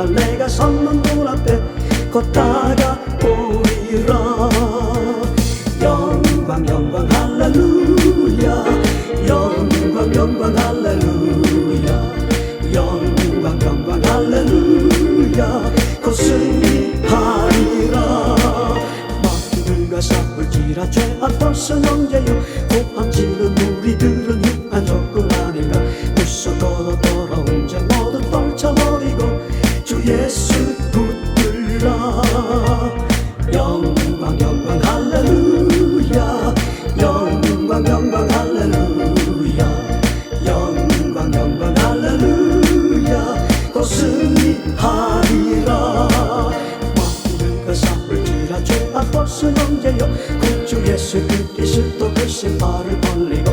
날 내가 선문 눈앞에 걷다가 꽃은 하리라 만든가 삼을지라 죄악 벗은 언제요. 구주 예수 그리스도 그 신발을 벌리고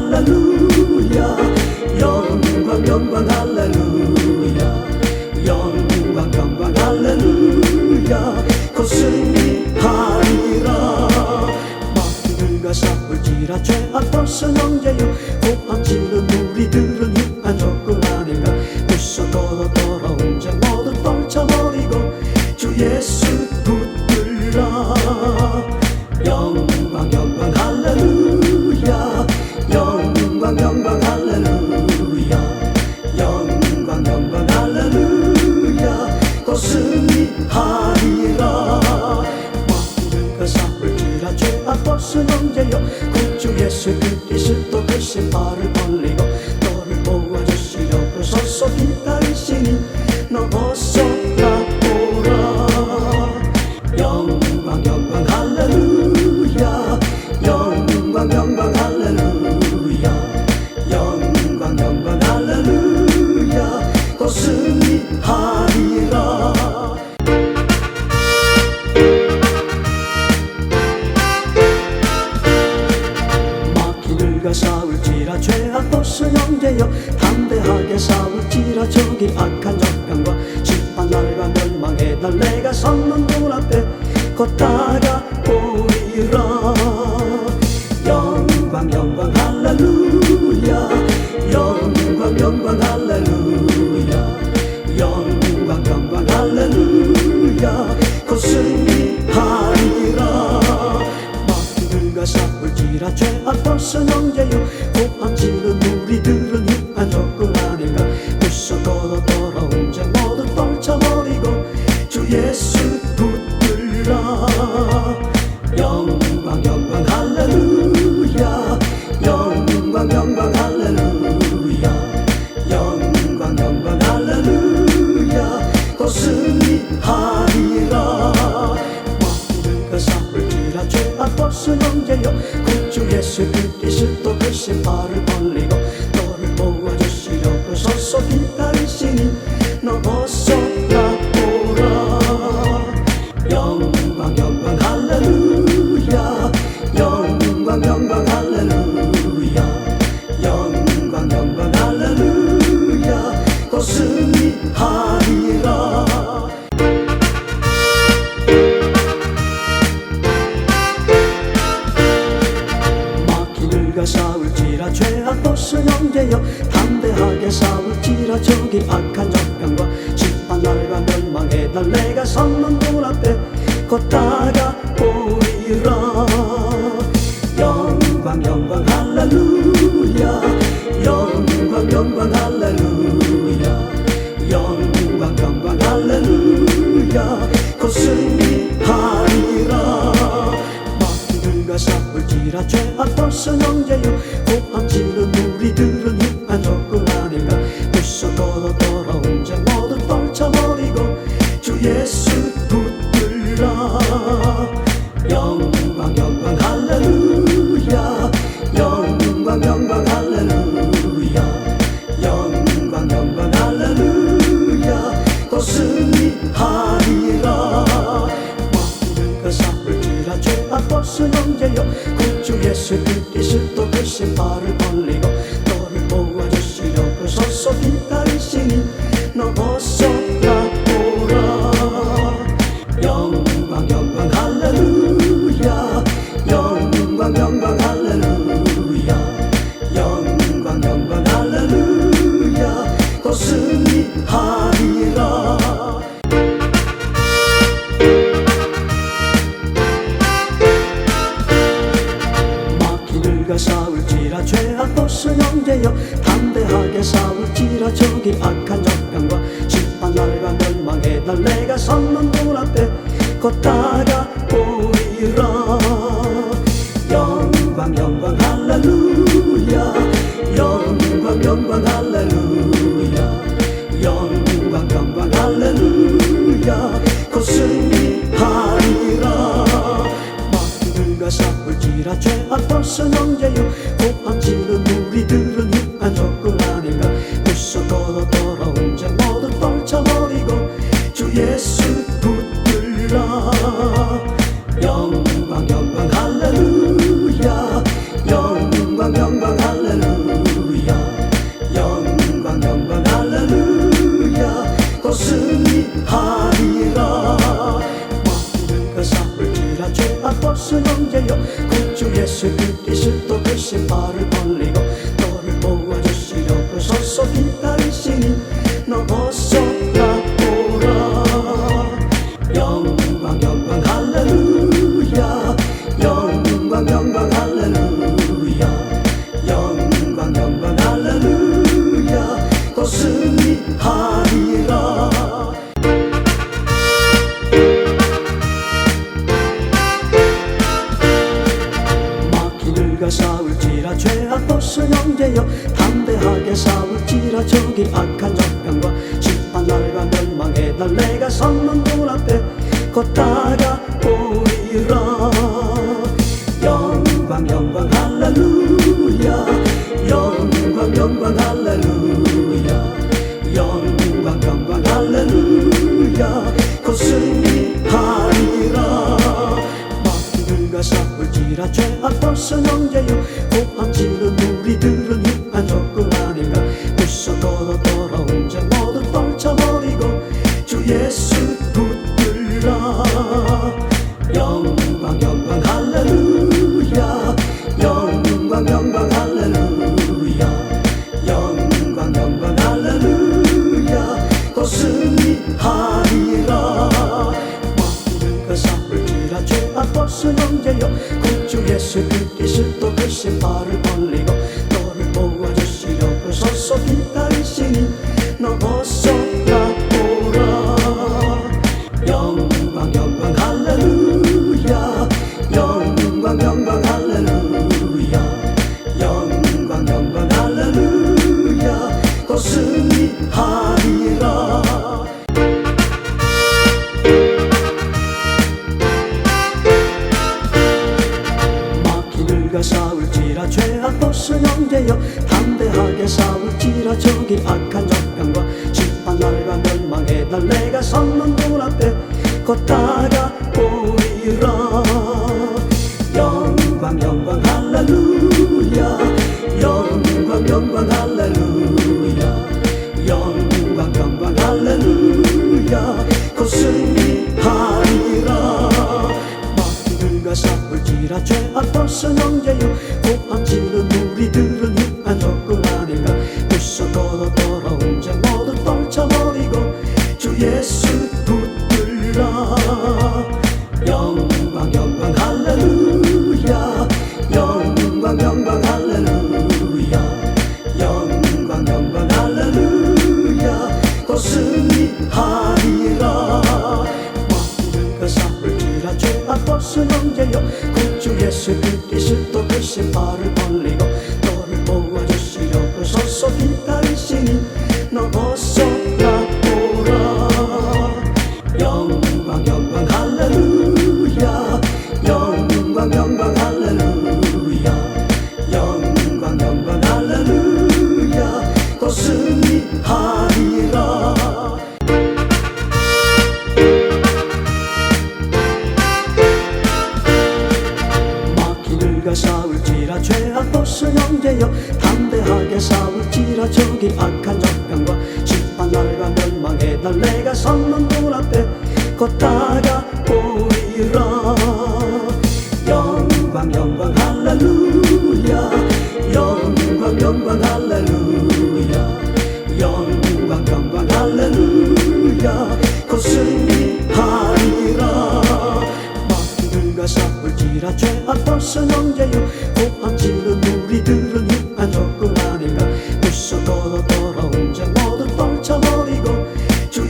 할렐루야. 영광 영광 할렐루야. 영광 영광 할렐루야. 고승리하리라. 마음을 가사 울지라 죄악 벌써 넘겨요. 고함 지른 우리들. 글씨 그 기시 또 글씨 발을 벌리고 yes 할지라 저기 악한 정편과 심한 말과 멸망의 날 내가 섰는 눈앞에 걷다가 보이라 영광 영광 할렐루야. 영광 영광 할렐루야. 영광 영광 할렐루야. 고승하리라. 마귀들과 싸울지라 죄악 벌써 영재요 se tutti sotto che si pare pollico, torpo a gessi gioco, sosso chitarissimi, non posso 이라 죄악 벌써 영제요? 주세요. 담대하게 싸울지라 저기 악한 적병과 심판 날과 멸망의 날 내가 선문 눈앞에 걷다 worship our 할렐루야. 영광 영광 할렐루야. 영광 영광 할렐루야. 고승하리라. 마음과 사울지라 죄악 벌써 영제요.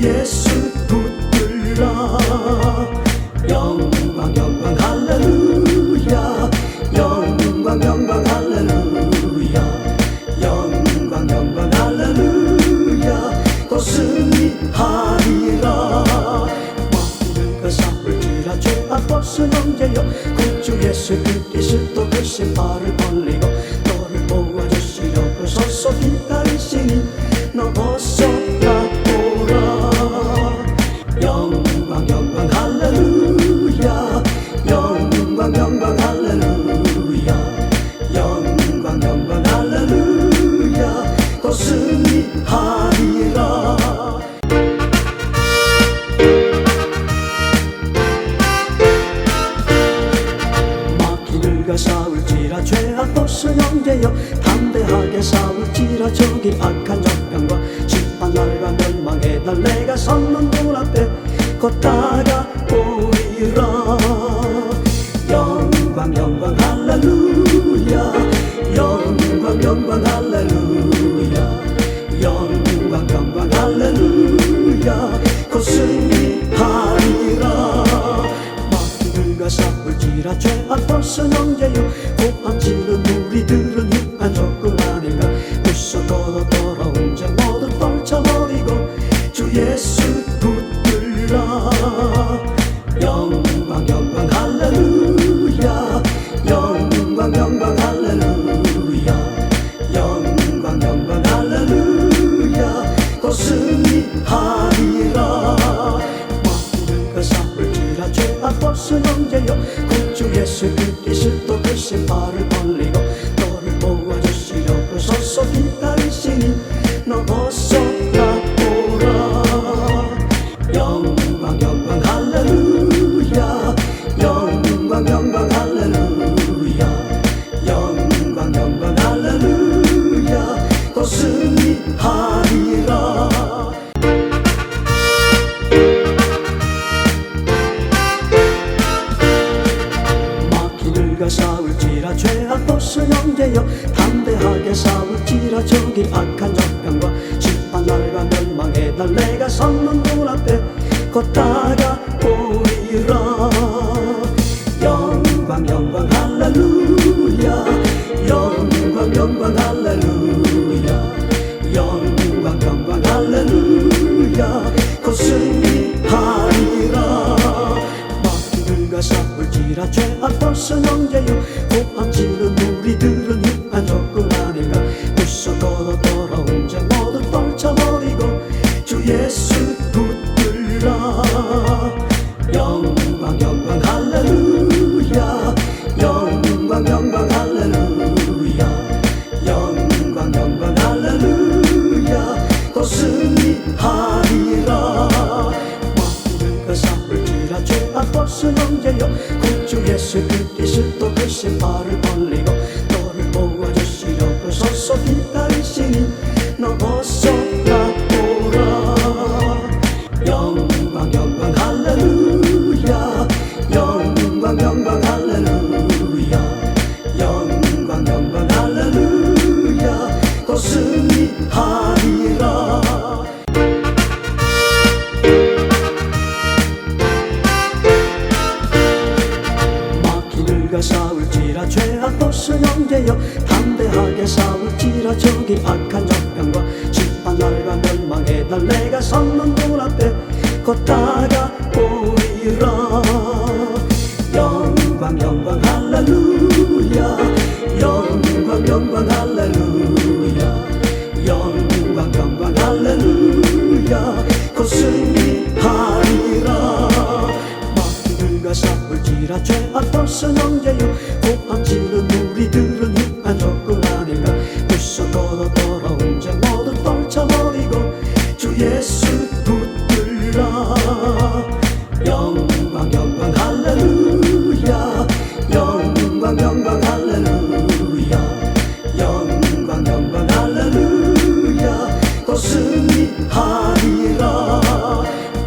yes. 찌라저긴 악한 저편과 심한 날과 멸망의 날 내가 선문 눈앞에 걷다가 보이라. 영광 영광 할렐루야. 영광 영광 할렐루야. 영광 영광 할렐루야. 고승리하리라. 마귀들과 싸울지라 죄악 벌써 영 대신 발을 벌리고 너를 보아주시려고 서서 기다리시니 너 벗어 la joie a 也有 kotaga 승리하리라.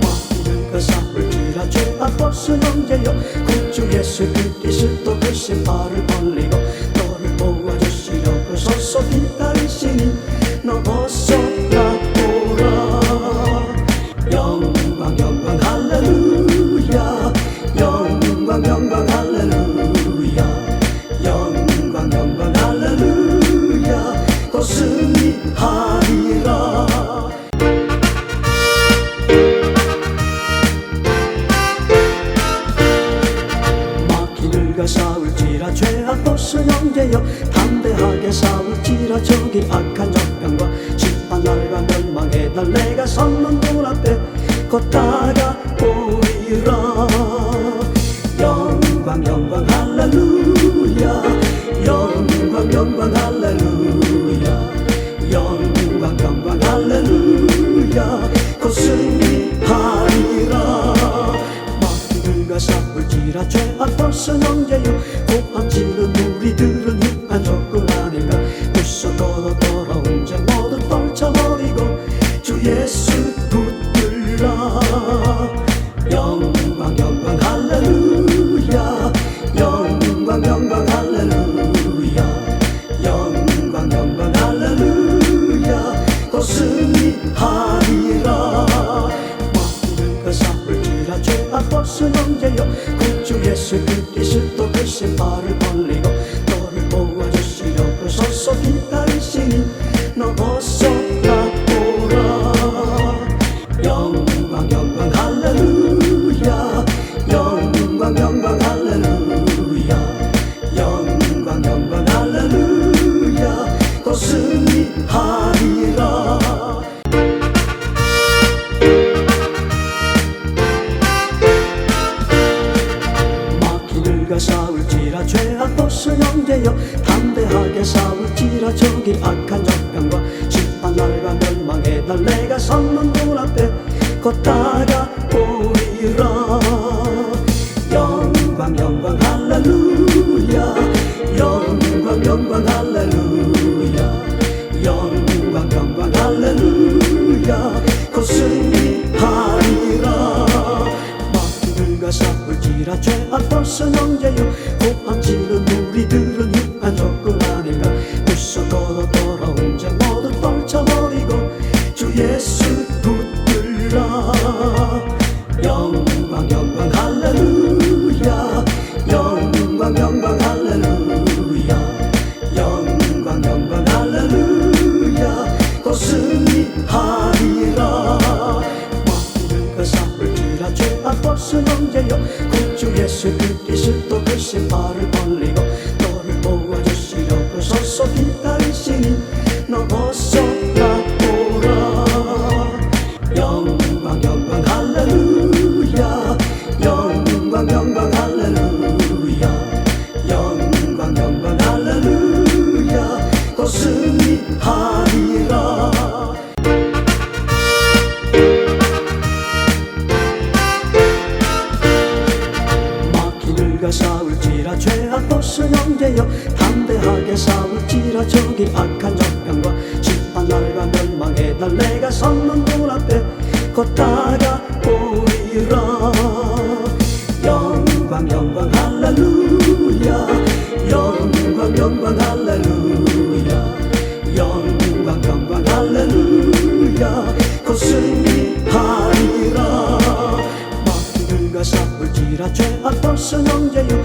왕들과 싸울 지라주 아버스 형제여 구주 예수 그리스도 그신 발을 벌리고 너를 보아주시려고 서서 기다 yes, 밀어주길 악한 저편과 집안 날과 멸망의 날 내가 섰는 눈앞에 걷다가 보이라 영광 영광 할렐루야. 영광 영광 할렐루야. 영광 영광 할렐루야. 고승리하리라. 마귀들과 싸울지라 죄악벌써 영재요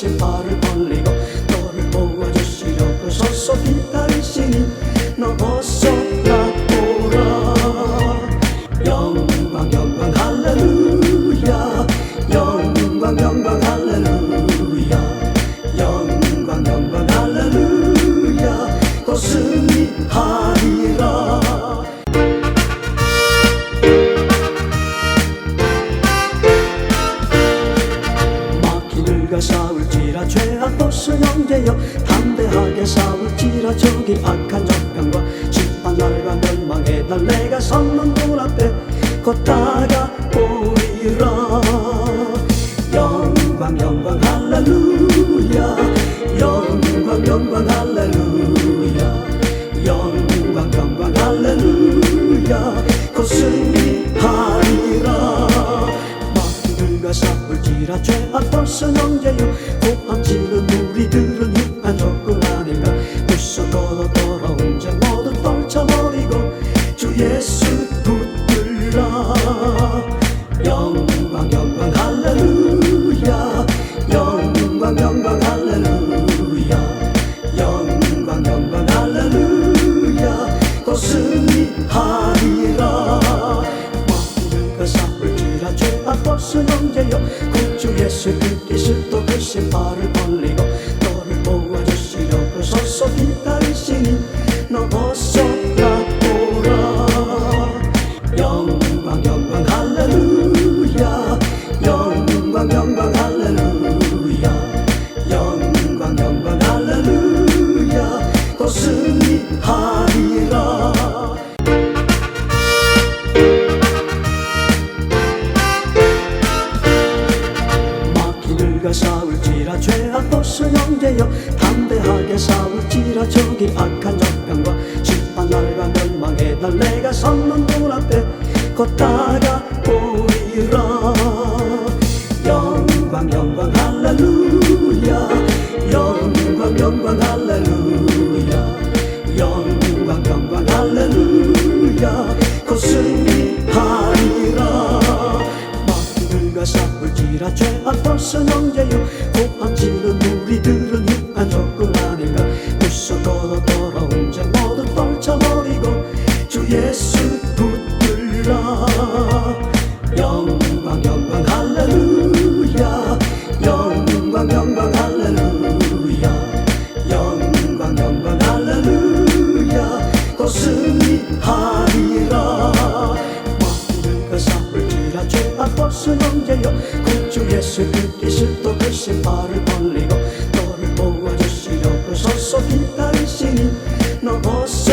시 발을 벌리고 너를 보고 아저씨라고 서서 la cieca todo. 또 승리하리라. 왕은 그 삼을지라주 아버스 형제여 그주 예수 그리스도 대신 발을 벌리고 너를 보아주시려고 서서 기다리시니 너 벗어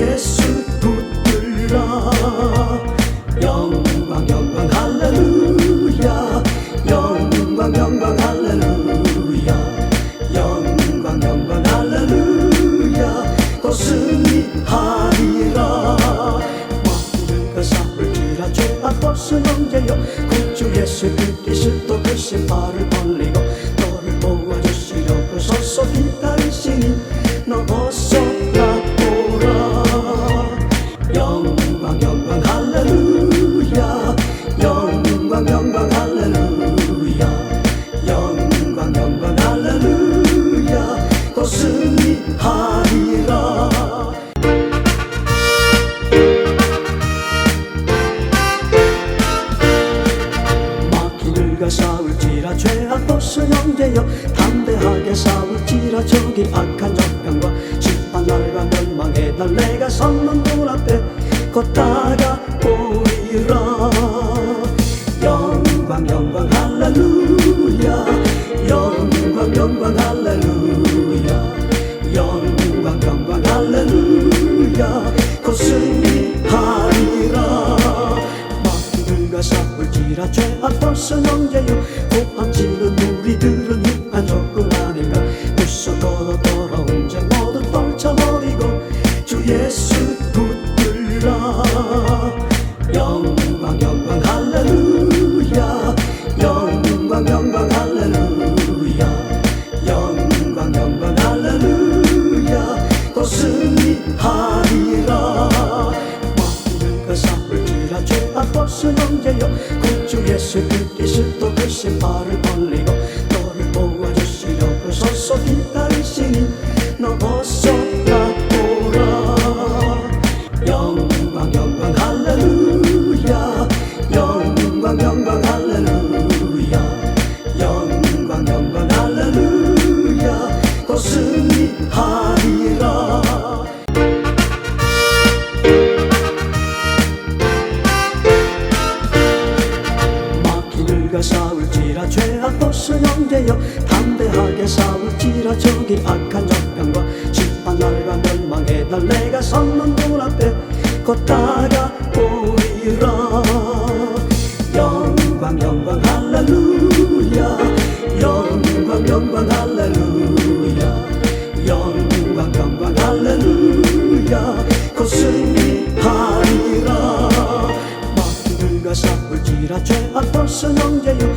예수 붙들라 아니라 저기 악한 조건과 집안 날과 멸망의 날 내가 선만 돈 앞에 걷다가 보이라 영광 영광 할렐루야. 영광 영광 할렐루야. 영광 영광 할렐루야. 고승리하리라. 막들과 싸울지라 죄악 벌써 넘겨요. parole, parole, parole, parole, parole, parole, parole, parole, parole, Chúc.